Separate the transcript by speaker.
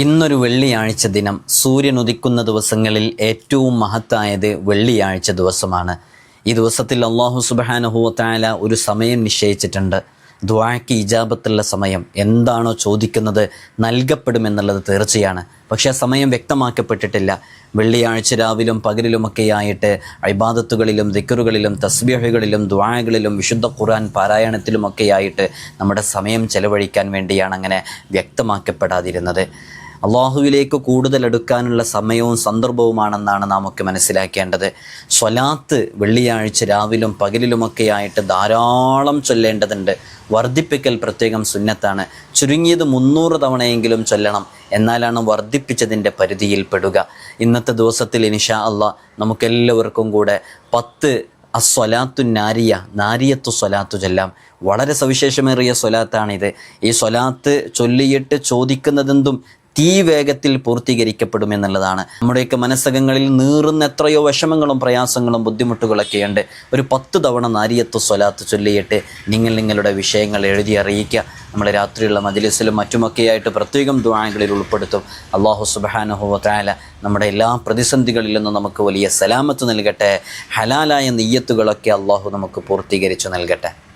Speaker 1: ഇന്നൊരു വെള്ളിയാഴ്ച ദിനം. സൂര്യൻ ഉദിക്കുന്ന ദിവസങ്ങളിൽ ഏറ്റവും മഹത്തായത് വെള്ളിയാഴ്ച ദിവസമാണ്. ഈ ദിവസത്തിൽ അള്ളാഹു സുബാനഹുവത്തായ ഒരു സമയം നിശ്ചയിച്ചിട്ടുണ്ട്. ദ്വാക്ക് ഇജാബത്തുള്ള സമയം. എന്താണോ ചോദിക്കുന്നത് നൽകപ്പെടുമെന്നുള്ളത് തീർച്ചയാണ്. പക്ഷേ ആ സമയം വ്യക്തമാക്കപ്പെട്ടിട്ടില്ല. വെള്ളിയാഴ്ച രാവിലും പകലിലുമൊക്കെയായിട്ട് അൈബാദത്തുകളിലും ദിക്കറുകളിലും തസ്ബീഹുകളിലും ദ്വായകളിലും വിശുദ്ധ ഖുർആൻ പാരായണത്തിലുമൊക്കെയായിട്ട് നമ്മുടെ സമയം ചെലവഴിക്കാൻ വേണ്ടിയാണ് അങ്ങനെ വ്യക്തമാക്കപ്പെടാതിരുന്നത്. അള്ളാഹുവിലേക്ക് കൂടുതൽ എടുക്കാനുള്ള സമയവും സന്ദർഭവുമാണെന്നാണ് നാം ഒക്കെ മനസ്സിലാക്കേണ്ടത്. സ്വലാത്ത് വെള്ളിയാഴ്ച രാവിലും പകലിലുമൊക്കെയായിട്ട് ധാരാളം ചൊല്ലേണ്ടതുണ്ട്. വർദ്ധിപ്പിക്കൽ പ്രത്യേകം സുന്നത്താണ്. ചുരുങ്ങിയത് മുന്നൂറ് തവണയെങ്കിലും ചൊല്ലണം. എന്നാലാണ് വർദ്ധിപ്പിച്ചതിന്റെ പരിധിയിൽ പെടുക. ഇന്നത്തെ ദിവസത്തിൽ ഇനിഷാ അല്ല നമുക്കെല്ലാവർക്കും കൂടെ പത്ത് അസ്വലാത്തു നാരിയ നാരിയത്തു സ്വലാത്തു ചൊല്ലാം. വളരെ സവിശേഷമേറിയ സ്വലാത്താണിത്. ഈ സ്വലാത്ത് ചൊല്ലിയിട്ട് ചോദിക്കുന്നതെന്തും തീ വേഗത്തിൽ പൂർത്തീകരിക്കപ്പെടുമെന്നുള്ളതാണ് നമ്മുടെയൊക്കെ മനസ്സകങ്ങളിൽ നീറുന്ന എത്രയോ വിഷമങ്ങളും പ്രയാസങ്ങളും ബുദ്ധിമുട്ടുകളൊക്കെയുണ്ട് ഒരു പത്ത് തവണ നാരിയത്തു സ്വലാത്ത് ചൊല്ലിയിട്ട് നിങ്ങൾ നിങ്ങളുടെ വിഷയങ്ങൾ എഴുതി അറിയിക്കുക. നമ്മുടെ രാത്രിയുള്ള മജലിസിലും മറ്റുമൊക്കെയായിട്ട് പ്രത്യേകം ദ്വാരങ്ങളിൽ ഉൾപ്പെടുത്തും. അള്ളാഹു സുബാനുഹുവത്തായ നമ്മുടെ എല്ലാ പ്രതിസന്ധികളിൽ നിന്നും നമുക്ക് വലിയ സലാമത്ത് നൽകട്ടെ. ഹലാലായ നെയ്യത്തുകളൊക്കെ അള്ളാഹു നമുക്ക് പൂർത്തീകരിച്ചു നൽകട്ടെ.